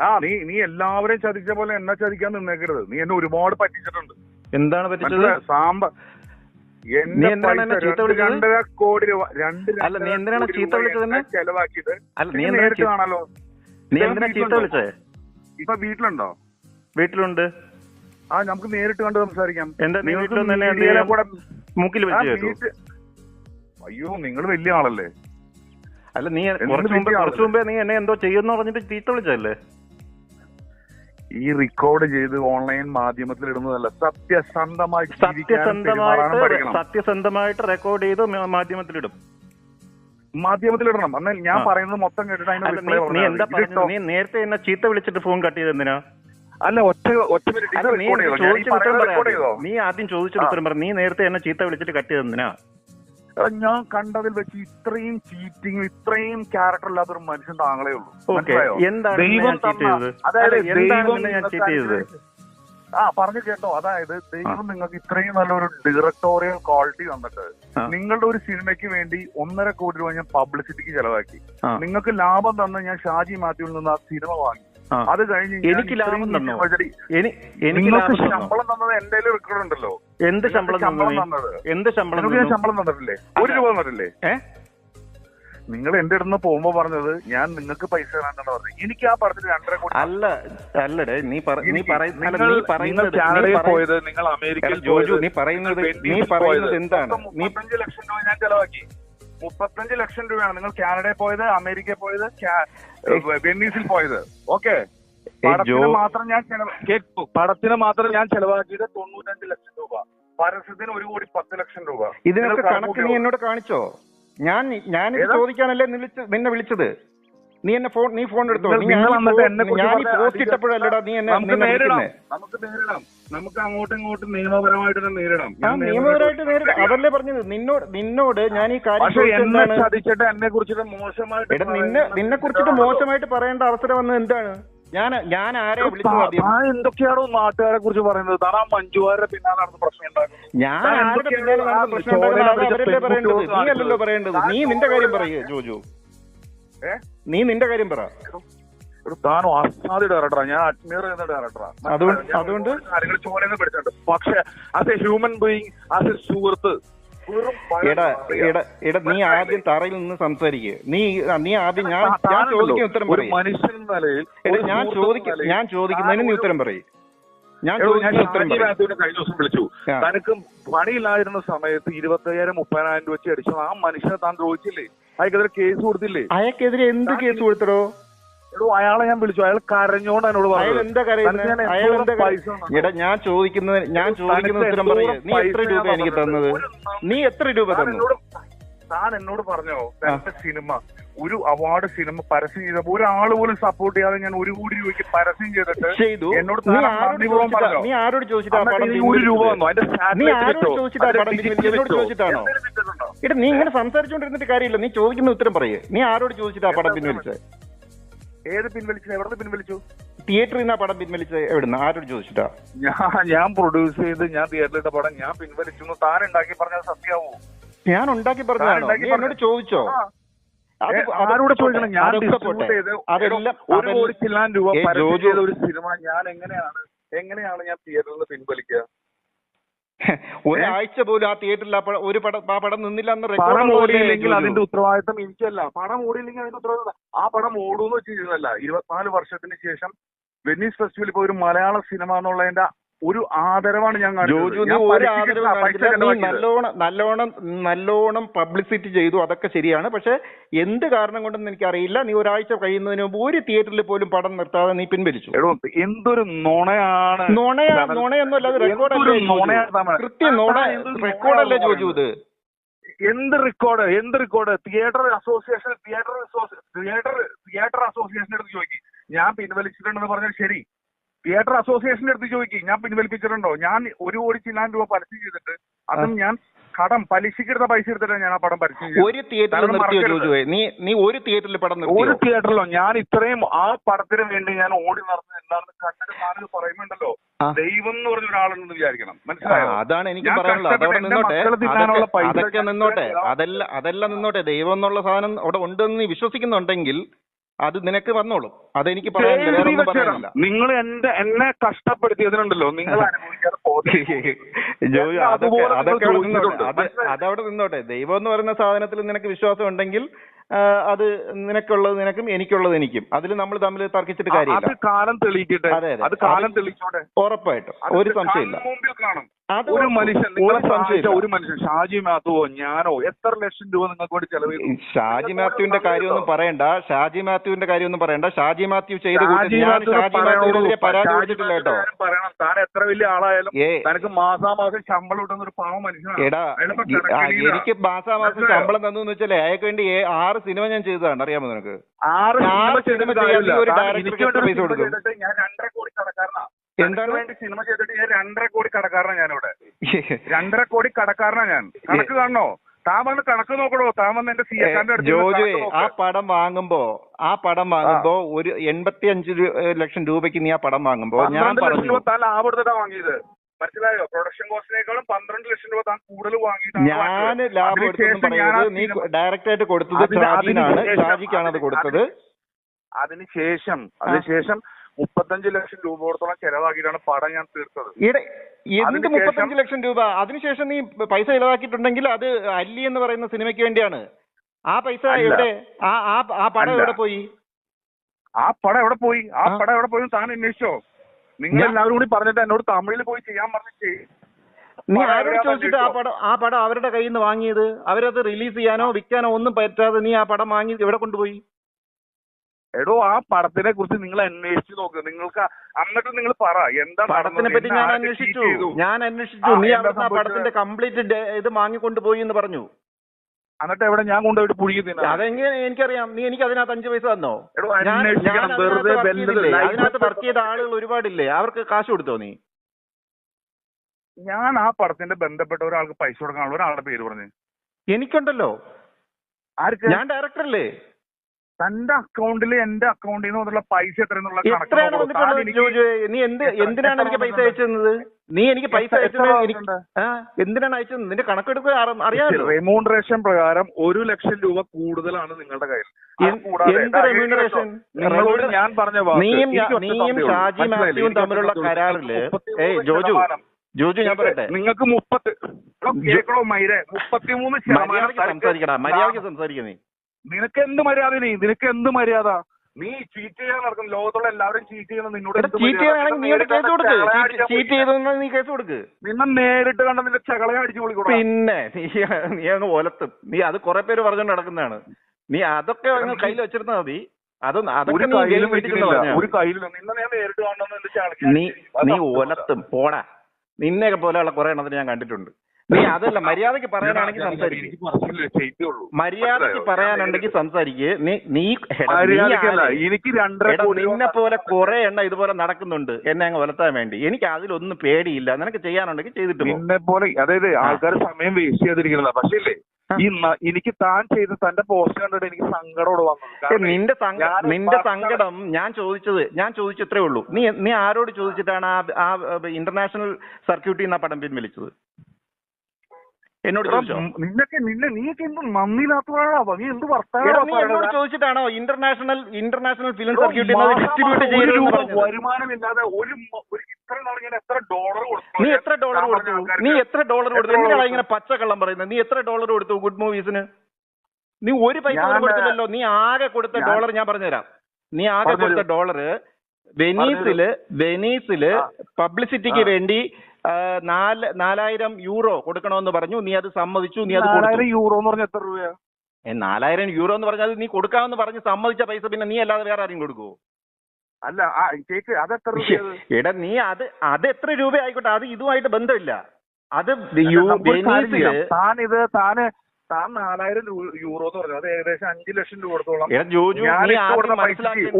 ആ നീ നീ എല്ലാവരെയും ചതിച്ച പോലെ എന്നെ ചതിക്കാൻ നിന്നേക്കരുത്. നീ എന്നെ ഒരുപാട് പറ്റിച്ചിട്ടുണ്ട്. എന്താണ് പറ്റിച്ചത്? സാമ്പ? രണ്ടര കോടി രൂപ രണ്ട് ചെലവാക്കിയിട്ട് നേരിട്ട് ചീത്ത- കാണാലോ. വിളിച്ചേ ഇപ്പൊ വീട്ടിലുണ്ടോ? വീട്ടിലുണ്ട്? ആ നമുക്ക് നേരിട്ട് കണ്ട് സംസാരിക്കാം. മൂക്കിൽ അയ്യോ നിങ്ങൾ വലിയ ആളല്ലേ? അല്ല നീ കുറച്ചു മുമ്പ് കുറച്ച് മുമ്പേ നീ എന്നെ എന്തോ ചെയ്യുന്നു പറഞ്ഞിട്ട് ചീത്ത വിളിച്ചല്ലേ ഈ റെക്കോർഡ് ചെയ്ത് ഓൺലൈൻ മാധ്യമത്തിൽ ഇടുന്നതല്ല. സത്യസന്ധമായി സത്യസന്ധമായിട്ട് സത്യസന്ധമായിട്ട് റെക്കോർഡ് ചെയ്ത് മാധ്യമത്തിലിടും മാധ്യമത്തിലിടണം എന്നാൽ ഞാൻ പറയുന്നത് മൊത്തം കേട്ടിട്ട് നീ എന്താ. നീ നേരത്തെ എന്നെ ചീത്ത വിളിച്ചിട്ട് ഫോൺ കട്ട് ചെയ്ത് എന്തിനാ? അല്ല ഒറ്റ ഒറ്റ നീ ആദ്യം ചോദിച്ചു ഉത്തരം പറ. നീ നേരത്തെ എന്നെ ചീത്ത വിളിച്ചിട്ട് കട്ട് ചെയ്ത് എന്തിനാ? എടാ, ഞാൻ കണ്ടതിൽ വെച്ച് ഇത്രയും ചീറ്റിംഗ് ഇത്രയും ക്യാരക്ടർ ഇല്ലാത്ത ഒരു മനുഷ്യൻ താങ്കളേ ഉള്ളൂ. ദൈവം അതായത് ദൈവം ആ പറഞ്ഞു കേട്ടോ. അതായത് ദൈവം നിങ്ങൾക്ക് ഇത്രയും നല്ലൊരു ഡയറക്ടോറിയൽ ക്വാളിറ്റി തന്നിട്ട് നിങ്ങളുടെ ഒരു സിനിമയ്ക്ക് വേണ്ടി ഒന്നര കോടി രൂപ ഞാൻ പബ്ലിസിറ്റിക്ക് ചെലവാക്കി. നിങ്ങൾക്ക് ലാഭം തന്ന ഞാൻ ഷാജി മാത്യുവിൽ നിന്ന് ആ സിനിമ വാങ്ങി. അത് കഴിഞ്ഞ് എനിക്ക് ലാഭം തന്നോ? നിങ്ങൾക്ക്? ശമ്പളം തന്നത് എന്റെ റെക്കോർഡ് ഉണ്ടല്ലോ. എന്ത് ശമ്പളം എന്ത് ശമ്പളം ഞാൻ ശമ്പളം തന്നിട്ടില്ലേ? ഒരു രൂപ തന്നിട്ടില്ലേ? നിങ്ങൾ എന്റെ അടുത്ത് പോകുമ്പോ പറഞ്ഞത് ഞാൻ നിങ്ങൾക്ക് പൈസ തരാന്നാണ് പറഞ്ഞത്. എനിക്ക് ആ പടത്തിന് രണ്ടര കോടി അല്ല അല്ലടേ നീ നീ പറയുന്നത് പോയത് നിങ്ങൾ അമേരിക്കയിൽ ജോജു, നീ പറയുന്നത് നീ പറയുന്നത് എന്താണ്? മുപ്പത്തഞ്ച് ലക്ഷം രൂപ ഞാൻ ചെലവാക്കി. മുപ്പത്തഞ്ച് ലക്ഷം രൂപയാണ് നിങ്ങൾ കാനഡയിൽ പോയത് അമേരിക്കയിൽ പോയത് വെന്നീസിൽ പോയത്. ഓക്കെ? പടത്തിന് മാത്രം ഞാൻ കേൾക്കൂ പടത്തിന് മാത്രം ഞാൻ ചെലവാക്കിയത് തൊണ്ണൂറ്റഞ്ച് ലക്ഷം രൂപ. പരസ്യത്തിന് ഒരു കോടി പത്ത് ലക്ഷം രൂപ. ഇതിനൊക്കെ കണക്ക് നീ എന്നോട് കാണിച്ചോ? ഞാൻ ഞാൻ? ചോദിക്കാനല്ലേ നിന്നെ വിളിച്ചത്? നീ എന്നെ ഫോൺ നീ ഫോൺ എടുത്തോ? ഞാൻ പോസ്റ്റ് ഇട്ടപ്പോഴല്ലടാ നീ എന്നെ നമുക്ക് നേരിടാം. നമുക്ക് നേരിടാം. നമുക്ക് അങ്ങോട്ടും ഇങ്ങോട്ടും നിയമപരമായിട്ട് നേരിടാം. ഞാൻ നിയമപരമായിട്ട് നേരിടാം. അതല്ലേ പറഞ്ഞത്. നിന്നോട് നിന്നോട് ഞാൻ ഈ കാര്യം എന്നെ കുറിച്ചിട്ട് മോശമായിട്ട് നിന്നെ നിന്നെ കുറിച്ചിട്ട് മോശമായിട്ട് പറയേണ്ട അവസരം വന്നത് എന്താണ്? ഞാൻ ഞാൻ ആരെ വിളിച്ചു എന്തൊക്കെയാണോ നാട്ടുകാരെ കുറിച്ച് പറയുന്നത്? താൻ ആ മഞ്ജുവാരുടെ പിന്നാലെ നടന്ന് പ്രശ്നം ഉണ്ടാക്കുന്നത് ഞാൻ ആരുടെ പിന്നാലെ നടന്ന പ്രശ്നം അവരല്ലേ പറയേണ്ടത് നീ അല്ലല്ലോ പറയേണ്ടത്. നീ നിന്റെ കാര്യം പറയേ ജോജു? നീ നിന്റെ കാര്യം പറ. താനും അസാധ്യ ഡയറക്ടറാ ഞാൻ അഡ്മിയർ ചെയ്യുന്ന ഡയറക്ടറാ അതുകൊണ്ട്- അതുകൊണ്ട്? കാര്യങ്ങൾ ചോരന്ന് പഠിച്ചിട്ടുണ്ട്. പക്ഷെ as a human being as a സുഹൃത്ത് നീ ആദ്യം തറയിൽ നിന്ന് സംസാരിക്കുക നീ നീ ആദ്യം ഞാൻ ഞാൻ ചോദിക്കുന്ന ഉത്തരം ഒരു പറയും. ഞാൻ ചോദിക്ക ഞാൻ ചോദിക്കുന്നതിന് നീ ഉത്തരം പറയും. ഞാൻ കഴിഞ്ഞ ദിവസം വിളിച്ചു. തനക്ക് തനിക്ക് പണിയില്ലായിരുന്ന സമയത്ത് ഇരുപത്തയ്യായിരം മുപ്പതിനായിരം രൂപ വെച്ച് അടിച്ചു ആ മനുഷ്യനെ താൻ ദ്രോഹിച്ചില്ലേ? അയക്കെതിരെ കേസ് കൊടുത്തില്ലേ? അയക്കെതിരെ എന്ത് കേസ് കൊടുത്തടോ? എടോ അയാളെ ഞാൻ വിളിച്ചു. അയാൾ കരഞ്ഞോണ്ട് എന്നോട് പറഞ്ഞു. ഞാൻ അയാൾ എന്താ കരയുന്നത്? തന്നു? എടാ ഞാൻ ചോദിക്കുന്നത് ഞാൻ ചോദിക്കുന്ന ഉത്തരം പറയേ. നീ എത്ര രൂപ എനിക്ക് തന്നത്? നീ എത്ര രൂപ തന്നു? എന്നോട് താൻ എന്നോട് പറഞ്ഞോ? സിനിമ. ഒരു അവാർഡ് സിനിമ പരസ്യം ചെയ്തപ്പോ ഒരാൾ പോലും സപ്പോർട്ട് ചെയ്യാതെ ഞാൻ ഒരു കോടി രൂപയ്ക്ക് പരസ്യം ചെയ്തിട്ട് ചെയ്തു. എന്നോട് നീ ആരോട് നന്ദിപൂർവം പറഞ്ഞോ? നീ ആരോട് ചോദിച്ചിട്ടാ ആ പടം എന്നിട്ട് ഈ ഒരു രൂപ? വന്നു നീ? ചോദിച്ചിട്ടാണോ? ഇങ്ങനെ സംസാരിച്ചോണ്ടിരുന്നിട്ട് കാര്യമില്ല. നീ ചോദിക്കുന്ന ഉത്തരം പറയേ. നീ ആരോട് ചോദിച്ചിട്ടാ ആ പടം പിൻവലിച്ചത് ഏത് പിൻവലിച്ചു? എവിടെ പിൻവലിച്ചു? തിയേറ്ററിൽ നിന്ന് പടം പിൻവലിച്ചത് എവിടുന്ന്? ആരോട് ചോദിച്ചിട്ടാ? ഞാൻ ഞാൻ പ്രൊഡ്യൂസ് ചെയ്ത് ഞാൻ തിയേറ്ററിലിട്ട പടം ഞാൻ പിൻവലിച്ചു എന്ന് താൻ ഉണ്ടാക്കി പറഞ്ഞത് സത്യാവോ ഞാൻ ഉണ്ടാക്കി പറഞ്ഞതാണോ. നീ എന്നോട് ചോദിച്ചോ? ആരോട് ചോദിക്കണം? ഞാൻ. ചെയ്ത് ഒരു കോടി ചില്ലാൻ രൂപ ഒരു സിനിമ ഞാൻ എങ്ങനെയാണ് എങ്ങനെയാണ് ഞാൻ തിയേറ്ററിൽ നിന്ന് പിൻവലിക്കുക? ഒരാഴ്ച പോലും ആ തിയേറ്ററിൽ ഒരു പടം ആ പടം നിന്നില്ല എന്ന് പടം ഓടിയില്ലെങ്കിൽ അതിന്റെ ഉത്തരവാദിത്തം എനിക്കല്ല. പടം ഓടിയില്ലെങ്കിൽ അതിന്റെ ഉത്തരവാദിത്തം ആ പടം ഓടൂന്ന് വെച്ച് ചെയ്തതല്ല ഇരുപത്തിനാല് വർഷത്തിന് ശേഷം വെനീസ് ഫെസ്റ്റിവൽ ഇപ്പൊ ഒരു മലയാള സിനിമ എന്നുള്ളതിന്റെ ഒരു ആദരവാണ് ഞാൻ. നല്ലോണം നല്ലോണം നല്ലോണം പബ്ലിസിറ്റി ചെയ്തു. അതൊക്കെ ശരിയാണ്. പക്ഷെ എന്ത് കാരണം കൊണ്ടെന്ന് എനിക്കറിയില്ല. നീ ഒരാഴ്ച കഴിയുന്നതിന് മുമ്പ് ഒരു തിയേറ്ററിൽ പോലും പടം നിർത്താതെ നീ പിൻവലിച്ചു. എന്തൊരു നുണയാണ്. നുണയാ നുണയൊന്നുമല്ല അത് റെക്കോർഡല്ലേ കൃത്യം നുണ റെക്കോർഡല്ലേ ജോജു ഇത്? എന്ത് റെക്കോർഡ് എന്ത് record theatre association theatre theatre theatre association എടുത്ത് ചോദിക്കും. ഞാൻ പിൻവലിച്ചിട്ടുണ്ടെന്ന് പറഞ്ഞാൽ ശരി. തിയേറ്റർ അസോസിയേഷന്റെ അടുത്ത് ചോദിക്കും ഞാൻ പിൻവലിപ്പിച്ചിട്ടുണ്ടോ? ഞാൻ ഒരു കോടി ചില്ലാൻ രൂപ പരസ്യം ചെയ്തിട്ട് അതും ഞാൻ കടം പലിശക്കെടുത്ത പൈസ എടുത്തിട്ടാണ് ഞാൻ ആ പടം പരസ്യം ഒരു തിയേറ്ററിൽ നീ നീ ഒരു തിയേറ്ററിൽ പടം ഒരു തിയേറ്ററിലോ? ഞാൻ ഇത്രയും ആ പടത്തിന് വേണ്ടി ഞാൻ ഓടി നടന്നത് എന്താണെന്ന് കണ്ടിട്ട് ഞാനത് പറയുന്നുണ്ടല്ലോ. ദൈവം എന്ന് പറഞ്ഞ ഒരാളുണ്ടെന്ന് വിചാരിക്കണം. മനസ്സിലായോ? അതാണ് എനിക്ക് പറയാനുള്ളത്. അതൊക്കെ നിന്നോട്ടെ. അതെല്ലാം അതെല്ലാം നിന്നോട്ടെ. ദൈവം എന്നുള്ള സാധനം അവിടെ ഉണ്ടെന്ന് നീ വിശ്വസിക്കുന്നുണ്ടെങ്കിൽ അത് നിനക്ക് വന്നോളും. അതെനിക്ക് പറയാനില്ല നിങ്ങൾ എന്റെ എന്നെ കഷ്ടപ്പെടുത്തിയതിനുണ്ടല്ലോ. നിങ്ങൾ അതവിടെ നിന്നോട്ടെ. ദൈവം എന്ന് പറയുന്ന സാധനത്തിൽ നിനക്ക് വിശ്വാസം ഉണ്ടെങ്കിൽ അത് നിനക്കുള്ളത് നിനക്കും എനിക്കുള്ളത് എനിക്കും. അതിൽ നമ്മൾ തമ്മിൽ തർക്കിച്ചിട്ട് അത് കാര്യമില്ല. കാലം തെളിയിക്കട്ടെ. അതെ, അതെ. അത് കാലം അത് തെളിയിച്ചോട്ടെ ഉറപ്പായിട്ടും ഒരു സംശയമില്ല. അത് ഒരു മനുഷ്യൻ നിങ്ങളെ സഹായിച്ച ഒരു മനുഷ്യൻ ഷാജി മാത്തുവോ ഞാനോ എത്ര ലക്ഷം രൂപ നിങ്ങൾക്ക് വേണ്ടി ചെലവ് ഷാജി മാത്യുവിന്റെ കാര്യമൊന്നും പറയണ്ട. ഷാജി മാത്യുവിന്റെ കാര്യമൊന്നും പറയണ്ട. ഷാജി മാത്യു ചെയ്ത് ഷാജി ഞാൻ ഷാജി. മാത്യുവിനെതിരെ പരാതി കൊടുത്തിട്ടില്ല കേട്ടോ. പറയണം. താൻ എത്ര വലിയ ആളായാലും തനക്ക് മാസാമാസം ശമ്പളം കിട്ടുന്ന ഒരു പാവം മനുഷ്യനാണ്. എടാ. എനിക്ക് മാസാമാസം? ശമ്പളം തന്നു വെച്ചാലേ അയാൾക്ക് വേണ്ടി ഏ- ആറ് സിനിമ ഞാൻ ചെയ്തതാണ്. അറിയാമോ നിനക്ക്? ആറ് സിനിമ ചെയ്തിട്ട്? ഞാൻ രണ്ടര കോടി കടക്കാരനാ. എന്താണ്? വേണ്ടി സിനിമ ചെയ്തിട്ട് ഞാൻ രണ്ടര കോടി കടക്കാരനാ ഞാനിവിടെ. രണ്ടര കോടി കടക്കാരനാ ഞാൻ. കണക്ക് കാണണോ? താൻ വന്ന് കണക്ക് നോക്കണോ? താൻ വന്ന് എന്റെ സി ജോജു ആ പടം വാങ്ങുമ്പോ ആ പടം വാങ്ങുമ്പോ ഒരു എൺപത്തി അഞ്ച് ലക്ഷം രൂപയ്ക്ക് നീ ആ പടം വാങ്ങുമ്പോ ഞാൻ പറഞ്ഞു. താൻ ലാഭം എടുത്തിട്ടാ വാങ്ങിയത്. മനസ്സിലായോ? പ്രൊഡക്ഷൻ കോസ്റ്റിനേക്കാളും പന്ത്രണ്ട് ലക്ഷം രൂപ താൻ കൂടുതൽ ഞാൻ ലാഭം എടുത്തൊന്നും അതിനുശേഷം ഞാൻ ആ പറയുന്നത് നീ ഡയറക്റ്റ് ആയിട്ട് കൊടുത്തത് അതിന് ഷാജിനാണ്. അതിനുശേഷം- ഷാജിക്കാണ് അത് കൊടുത്തത്. അതിനുശേഷം അതിനുശേഷം മുപ്പത്തഞ്ച് ലക്ഷം രൂപയോടത്തോളം ചെലവാക്കിയിട്ടാണ് പടം ഞാൻ തീർത്തത്. എന്ത് മുപ്പത്തഞ്ച് ലക്ഷം രൂപ? അതിനുശേഷം നീ പൈസ ചെലവാക്കിയിട്ടുണ്ടെങ്കിൽ അത് അല്ലി എന്ന് പറയുന്ന സിനിമയ്ക്ക് വേണ്ടിയാണ്. ആ പൈസ. എവിടെ? ആ ആ പടം. എവിടെ പോയി? ആ പടം എവിടെ പോയി? ആ. പടം എവിടെ പോയി താൻ അന്വേഷിച്ചോ? നിങ്ങൾ എല്ലാവരും കൂടി പറഞ്ഞിട്ട് എന്നോട് തമിഴിൽ പോയി ചെയ്യാൻ പറഞ്ഞിട്ട് നീ ആരോട് ചോദിച്ചിട്ട് ആ പടം ആ പടം അവരുടെ കയ്യിൽ നിന്ന് വാങ്ങിയത്? അവരത് റിലീസ് ചെയ്യാനോ വിൽക്കാനോ ഒന്നും പറ്റാതെ നീ ആ പടം വാങ്ങി എവിടെ കൊണ്ടുപോയി? എടോ ആ പടത്തിനെ കുറിച്ച് നിങ്ങൾ അന്വേഷിച്ചു നോക്ക്. നിങ്ങൾക്ക് അന്നിട്ട് എന്നിട്ട് നിങ്ങൾ പറ എന്താ പടത്തിനെ പറ്റി ഞാൻ അന്വേഷിച്ചു. ഞാൻ അന്വേഷിച്ചു. നീ അവിടെ അവിടുന്ന് ആ പടത്തിന്റെ കംപ്ലീറ്റ് ഇത് വാങ്ങിക്കൊണ്ടുപോയി എന്ന് പറഞ്ഞു. എന്നിട്ട് എവിടെ ഞാൻ കൊണ്ടുപോയിട്ട് പുഴുകി തിന്നാ? അതെങ്ങനെ എനിക്കറിയാം. നീ എനിക്ക് അതിനകത്ത് അഞ്ചു പൈസ തന്നോ? എടോ ഞാൻ ഞാൻ അതിനകത്ത് വെറുതെ work ചെയ്തില്ലേ? അതിനകത്ത് വർക്ക് ചെയ്ത ആളുകൾ ഒരുപാടില്ലേ? അവർക്ക് കാശ് കൊടുത്തോ നീ? ഞാൻ ആ പടത്തിന്റെ ബന്ധപ്പെട്ട ഒരാൾക്ക് പൈസ കൊടുക്കാനുള്ള ഒരാളുടെ പേര് പറഞ്ഞു. എനിക്കുണ്ടല്ലോ. ആർക്ക്? ഞാൻ ഡയറക്ടർ അല്ലേ? തന്റെ അക്കൗണ്ടിൽ എന്റെ അക്കൗണ്ടിൽ നിന്ന് വന്നുള്ള പൈസ എത്ര എന്നുള്ള നീ എന്ത് എന്തിനാണ് എനിക്ക് പൈസ അയച്ചത് നീ എനിക്ക് പൈസ എന്തിനാണ് അയച്ചത് നിന്റെ കണക്കെടുക്കുക അറിയാമല്ലോ. റെമ്യൂണറേഷൻ പ്രകാരം ഒരു ലക്ഷം രൂപ കൂടുതലാണ് നിങ്ങളുടെ കയ്യിൽ. എന്ത്? നിങ്ങളോട് ഞാൻ പറഞ്ഞ നീയും നീയും. ഷാജി മാത്യുവും തമ്മിലുള്ള. കരാറിൽ ഏയ് ജോജു ജോജു ഞാൻ പറയട്ടെ. നിങ്ങൾക്ക് മുപ്പത്തി മൂന്ന് കേക്കണോ മൈരെ? മുപ്പത്തിമൂന്ന് ശതമാനം മര്യാദയ്ക്ക് തനിക്ക് സംസാരിക്കടാ മര്യാദയ്ക്ക് സംസാരിക്കുക നീ. നിനക്ക് എന്ത് മര്യാദ നീ നിനക്ക് എന്ത് മര്യാദ? നീ ചീറ്റ് ചെയ്യാൻ നടക്കും ലോകത്തുള്ള എല്ലാവരും ചീറ്റ് ചെയ്യുന്ന നിന്നോട് ചീറ്റ്? നീ കേസ് കൊടുക്ക്. ചീറ്റ്. ചെയ്തെന്ന് നീ കേസ് കൊടുക്ക്. നിന്നെ നേരിട്ട് കണ്ട നിന്റെ ചകളയെ അടിച്ചു പൊളിക്കും പിന്നെ നീ നീ അങ്ങ് ഒലത്തും. നീ അത് കുറെ പേര് പറഞ്ഞുകൊണ്ട് നടക്കുന്നതാണ്. നീ അതൊക്കെ അങ്ങ് കയ്യിൽ വെച്ചിരുന്നാ മതി. അത് അതൊക്കെ നീ പറഞ്ഞാ ഒരു. കയ്യിലും. നിന്നെ ഞാൻ നേരിട്ട് കാണണമെന്ന് എന്റെ ചളക്കി നീ നീ ഒലത്തും. പോടാ. നിന്നെയൊക്കെ പോലെയുള്ള കുറെ എണ്ണത്തിന് ഞാൻ കണ്ടിട്ടുണ്ട്. നീ അതല്ല മര്യാദയ്ക്ക് പറയാനാണെങ്കിൽ സംസാരിക്കും. മര്യാദയ്ക്ക് പറയാനുണ്ടെങ്കിൽ സംസാരിക്കുക നീ നീ എനിക്ക് നിന്നെ പോലെ കുറെ എണ്ണ ഇതുപോലെ നടക്കുന്നുണ്ട്. എന്നെ അങ്ങ് വലത്താൻ വേണ്ടി. എനിക്ക് അതിലൊന്നും പേടിയില്ല. നിനക്ക് ചെയ്യാനുണ്ടെങ്കിൽ ചെയ്തിട്ട് നിന്നെ പോലെ അതായത് ആൾക്കാർ സമയം വേസ്റ്റ് ചെയ്തിരിക്കുന്നതാ. പക്ഷേ ഈ എനിക്ക് താൻ ചെയ്ത തന്റെ പോസ്റ്റ് കണ്ടിട്ട് എനിക്ക് സങ്കടോട് വന്നത്. ഏ, നിന്റെ നിന്റെ സങ്കടം ഞാൻ ചോദിച്ചത് ഞാൻ ചോദിച്ചത്രേ ഉള്ളൂ. നീ നീ ആരോട് ചോദിച്ചിട്ടാണ് ആ ആ ഇന്റർനാഷണൽ സർക്യൂട്ടിൽ നിന്ന് ആ പടം പിൻവലിച്ചത്? എന്നോട് ചോദിച്ചോ? നിന്നൊക്കെ നിന്നെ നീയൊക്കെ എന്ത് നന്ദിയില്ലാത്തതാണോ നീ എന്ത് എടാ, വർത്താനോ നീ എന്നോട് ചോദിച്ചിട്ടാണോ ഇന്റർനാഷണൽ ഇന്റർനാഷണൽ ഫിലിം സർക്യൂട്ടിൽ ഡിസ്ട്രിബ്യൂട്ട് ഒരു വരുമാനമില്ലാതെ ഒരു നീ എത്ര ഡോളർ കൊടുത്തു? നീ എത്ര ഡോളർ കൊടുത്തു? എന്തിനാണ്? ഇങ്ങനെ പച്ചക്കള്ളം പറയുന്നത്. നീ എത്ര ഡോളർ കൊടുത്തു ഗുഡ് മൂവീസിന് നീ? ഒരു പൈസ കൊടുത്തില്ലല്ലോ. നീ ആകെ കൊടുത്ത ഡോളർ ഞാൻ പറഞ്ഞുതരാം. നീ ആകെ കൊടുത്ത ഡോളർ വെനീസിൽ വെനീസിൽ പബ്ലിസിറ്റിക്ക് വേണ്ടി നാല് നാലായിരം യൂറോ കൊടുക്കണമെന്ന് പറഞ്ഞു. നീ അത് സമ്മതിച്ചു നീ അത് നാലായിരം യൂറോ എന്ന് പറഞ്ഞാൽ എത്ര രൂപയാ? ഏ, നാലായിരം യൂറോ എന്ന് പറഞ്ഞാൽ നീ കൊടുക്കാമെന്ന് പറഞ്ഞ് സമ്മതിച്ച പൈസ പിന്നെ നീ അല്ലാതെ വേറെ ആരെയും കൊടുക്കുവോ? അല്ല ആ കേക്ക് അത് എത്ര രൂപയത് എടാ നീ അത് അത് എത്ര രൂപ ആയിക്കോട്ടെ അത് ഇതുമായിട്ട് ബന്ധമില്ല. അത് യു- കാര്യം ചെയ്യാം. താൻ ഇത് താന് താൻ നാലായിരം യൂറോ എന്ന് പറഞ്ഞു. അത് ഏകദേശം അഞ്ചു ലക്ഷം രൂപ കൊടുത്തോളം ഞാൻ കൊടുത്ത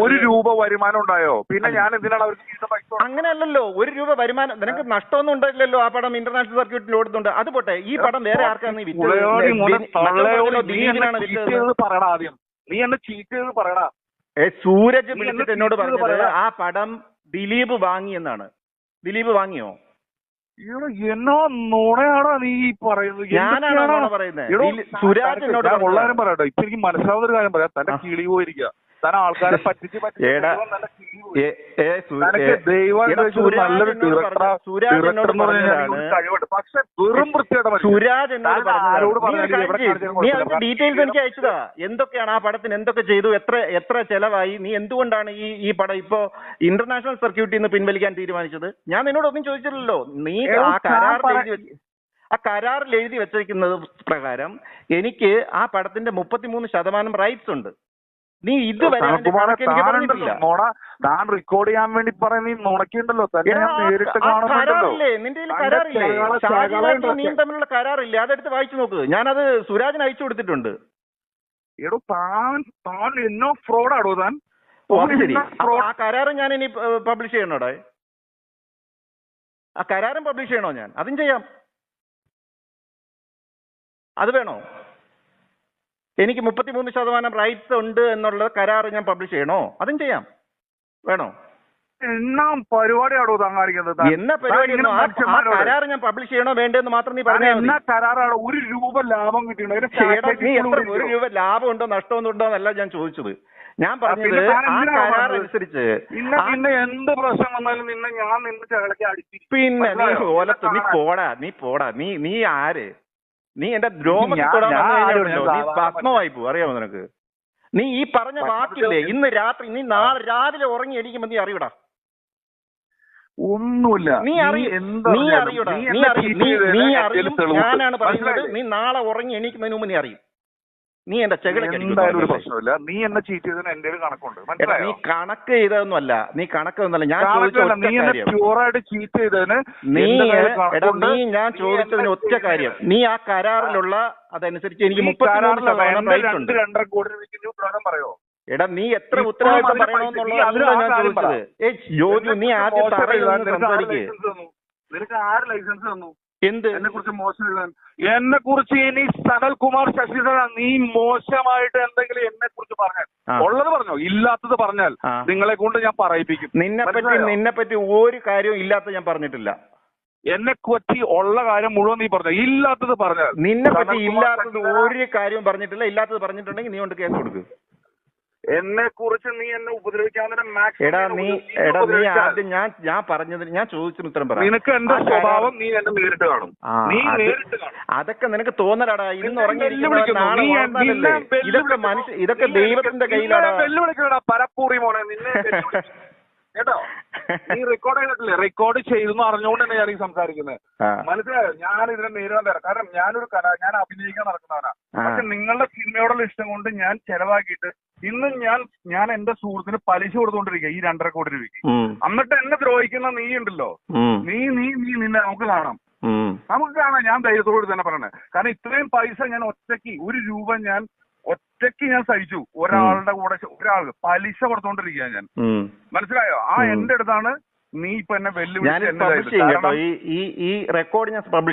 ഒരു രൂപ വരുമാനം ഉണ്ടായോ? പിന്നെ ഞാൻ എന്തിനാണ് അവർക്ക് പൈസ? അങ്ങനെയല്ലല്ലോ. ഒരു രൂപ വരുമാനം. നിനക്ക് നഷ്ടമൊന്നും ഉണ്ടായില്ലല്ലോ ആ പടം ഇന്റർനാഷണൽ സർക്യൂട്ടിൽ ഓടുന്നുണ്ട്. അത് പോട്ടെ. ഈ പടം വേറെ ആർക്കാണ് ആദ്യം. നീ എന്നെ ചീറ്റ് ചെയ്ത് പറയടാ. ഏ, സൂരജ് എന്നോട് പറഞ്ഞത് ആ പടം ദിലീപ് വാങ്ങി എന്നാണ്. ദിലീപ് വാങ്ങിയോ? എന്നോ നുണയാണോ നീ ഈ പറയുന്നത്? ഞാനാണോ എന്തൊക്കെയാണോ? നുണ പറയുന്നത്? സുരാജ് എന്നോട് പറയട്ടോ ഇപ്പൊ എനിക്ക് മനസ്സിലാവുന്ന ഒരു കാര്യം പറയാം. തന്റെ കിളി പോയിരിക്കുക താൻ ആൾക്കാരെ പറ്റിച്ച് ഡീറ്റെയിൽസ് എനിക്ക് അയച്ചതാ. എന്തൊക്കെയാണ് ആ പടത്തിന് എന്തൊക്കെ ചെയ്തു? എത്ര എത്ര ചെലവായി? നീ എന്തുകൊണ്ടാണ് ഈ ഈ പടം ഇപ്പോ ഇന്റർനാഷണൽ സർക്യൂട്ടിൽ നിന്ന് പിൻവലിക്കാൻ തീരുമാനിച്ചത്? ഞാൻ നിന്നോട് ഒന്നും ചോദിച്ചില്ലല്ലോ. നീ ആ കരാർ കരാറിൽ എഴുതി വെച്ച- ആ കരാറിൽ എഴുതി വെച്ചിരിക്കുന്നത് പ്രകാരം എനിക്ക് ആ പടത്തിന്റെ മുപ്പത്തിമൂന്ന് ശതമാനം റൈറ്റ്സ് ഉണ്ട്. നീ ഇതുവരെ നോണ താൻ റെക്കോർഡ് ചെയ്യാൻ വേണ്ടി പറയുന്ന ഈ നുണക്കുണ്ടല്ലോ തന്നെ ഞാൻ നേരിട്ട് കാണുന്നുണ്ടല്ലോ നിന്റെ കരാറില്ലേ? ചകള- ഷാജിമാറ്റും തമ്മിലുള്ള കരാറില്ലേ? അതെടുത്ത് വായിച്ചു നോക്ക്. ഞാനത് സുരാജിന് അയച്ചു കൊടുത്തിട്ടുണ്ട്. എടോ താൻ താൻ എന്നോ ഫ്രോഡാടോ താൻ? ശരി. ആ കരാറ് ഞാൻ ഇനി പബ്ലിഷ് ചെയ്യണോടെ ആ കരാറും പബ്ലിഷ് ചെയ്യണോ ഞാൻ? അതും ചെയ്യാം. അത് വേണോ? എനിക്ക് മുപ്പത്തിമൂന്ന് ശതമാനം റൈറ്റ്സ് ഉണ്ട് എന്നുള്ള കരാർ ഞാൻ പബ്ലിഷ് ചെയ്യണോ? അതും ചെയ്യാം. വേണോ? എന്നാ പരിപാടിയാണോ കാണിക്കുന്നത്? എന്നാ പരിപാടി? കരാർ ഞാൻ പബ്ലിഷ് ചെയ്യണോ വേണ്ടെന്ന് മാത്രം നീ പറഞ്ഞു എന്നാ കരാറാണ് ഒരു രൂപ ലാഭം കിട്ടിയുണ്ടോ ഒരു രൂപ ലാഭം ഉണ്ടോ നഷ്ടം ഉണ്ടോ എന്നല്ല ഞാൻ ചോദിച്ചത്. ഞാൻ പറഞ്ഞത് പിന്നെ ആ കരാർ? അനുസരിച്ച് നിന്നെ എന്ത് പ്രശ്നം വന്നാലും നിന്നെ ഞാൻ നിന്റെ ചകളക്ക് അടിച്ചു പിന്നെ നീ? ഓലത്ത് നീ പോടാ നീ പോടാ. നീ നീ ആര്? നീ എന്റെ രോമത്തിൽ തൊടാൻ വന്നു നീ ഭസ്മമായി പോകും അറിയാമോ നിനക്ക്? നീ ഈ പറഞ്ഞ വാക്കില്ലേ ഇന്ന് രാത്രി നീ നാളെ രാവിലെ ഉറങ്ങി എണീക്കുമ്പോ നീ അറിയൂടാ. ഒന്നുമില്ല. നീ അറിയ നീ അറിയൂടാ. നീ അറിയും നീ നീ അറിയും. ഞാനാണ് പറയുന്നത് നീ നാളെ ഉറങ്ങി എണീക്കുന്നതിന് മുമ്പ് നീ അറിയും. നീ എന്റെ ഒരു പ്രശ്നമില്ല. നീ എന്നെ ചീറ്റ് ചെയ്തതിന് എന്റെ ഒരു കണക്കുണ്ട്. മനസ്സിലായോ? നീ കണക്ക് ചെയ്തതൊന്നുമല്ല. നീ കണക്കൊന്നുമല്ല ഞാൻ നീ എന്നെ പ്യൂറായിട്ട് ചീറ്റ് ചെയ്തതിന് നീ. നീ ഞാൻ ചോദിച്ചതിന് ഒറ്റ കാര്യം. നീ ആ കരാറിലുള്ള അതനുസരിച്ച് എനിക്ക് കരാറിലല്ല, ശതമാനം റൈറ്റ് ഉണ്ട്. രണ്ടര കോടി പറയോ? എടാ നീ എത്ര ഉത്തരവാദിത്തം അതിന് പറയണമെന്നുള്ള പൈസ- നീ അതിന് ഞാൻ ചോദിച്ചത്. ഏ ജോജു നീ ആദ്യം എഴുതാൻ നിന്ന് നിനക്ക് ആര് ലൈസൻസ് തന്നു? എന്ത്? എന്നെ കുറിച്ച് മോശം എഴുതാൻ എന്നെ കുറിച്ച് ഇനി സനൽകുമാർ ശശിധര നീ മോശമായിട്ട് എന്തെങ്കിലും എന്നെ കുറിച്ച് പറഞ്ഞാൽ. ഉള്ളത് പറഞ്ഞോ? ഇല്ലാത്തത് പറഞ്ഞാൽ നിങ്ങളെ കൊണ്ട് ഞാൻ പറയിപ്പിക്കും. നിന്നെ പറ്റി നിന്നെ പറ്റി ഒരു കാര്യവും ഇല്ലാത്ത ഞാൻ പറഞ്ഞിട്ടില്ല. എന്നെ പറ്റി ഉള്ള കാര്യം മുഴുവൻ നീ പറഞ്ഞു? ഇല്ലാത്തത് പറഞ്ഞാൽ നിന്നെ പറ്റി ഇല്ലാത്തത് ഒരു കാര്യവും പറഞ്ഞിട്ടില്ല. ഇല്ലാത്തത് പറഞ്ഞിട്ടുണ്ടെങ്കിൽ നീ കൊണ്ട് കേസ് കൊടുക്ക്. എന്നെ കുറിച്ച് നീ എന്നെ ഉപദ്രവിക്കാവുന്ന നീ എടാ നീ ആദ്യം ഞാൻ ഞാൻ പറഞ്ഞതിന് ഞാൻ ചോദിച്ചതിന് ഉത്തരം പറ. നിനക്ക് എന്റെ സ്വഭാവം നീ എന്നെ നേരിട്ട് കാണും. നീ നേരിട്ട് അതൊക്കെ നിനക്ക് തോന്നലടാ. ഇന്ന് ഉണർന്നാലല്ലേ ഇതൊക്കെ മനുഷ്യ ഇതൊക്കെ ദൈവത്തിന്റെ കയ്യിലാണ് വെല്ലുവിളിക്കണടാ പരപ്പൂറി മോനെ നിന്നെ കേട്ടോ? നീ റെക്കോർഡ് ചെയ്തിട്ടില്ലേ? റെക്കോർഡ് ചെയ്തെന്ന് അറിഞ്ഞുകൊണ്ട് തന്നെ ഞാൻ ഈ സംസാരിക്കുന്നത്. മനസ്സിലായോ? ഞാൻ ഇതിനെ നേരിടാൻ തരാം കാരണം ഞാനൊരു കല ഞാൻ അഭിനയിക്കാൻ നടക്കുന്നവനാ. പക്ഷെ നിങ്ങളുടെ സിനിമയോടുള്ള ഇഷ്ടം കൊണ്ട് ഞാൻ ചെലവാക്കിയിട്ട് ഇന്ന് ഞാൻ ഞാൻ എന്റെ സുഹൃത്തിന് പലിശ കൊടുത്തുകൊണ്ടിരിക്കുക ഈ രണ്ടര കോടി രൂപയ്ക്ക്. എന്നിട്ട് എന്നെ ദ്രോഹിക്കുന്ന നീ ഉണ്ടല്ലോ. നീ നീ നീ നിന്നെ നമുക്ക് കാണാം. നമുക്ക് കാണാം. ഞാൻ ധൈര്യത്തോട് തന്നെ പറയണേ. കാരണം ഇത്രയും പൈസ ഞാൻ ഒറ്റയ്ക്ക് ഒരു രൂപ ഞാൻ ഒറ്റയ്ക്ക് ഞാൻ സഹിച്ചു. ഒരാളുടെ കൂടെ ഒരാൾ പലിശ കൊടുത്തോണ്ടിരിക്കുക ഞാൻ. മനസ്സിലായോ? ആ. എന്റെ അടുത്താണ് നീ ഇപ്പൊ എന്നെ വെല്ലുവിളി ഈ റെക്കോർഡ് ഞാൻ പബ്ലിഷ്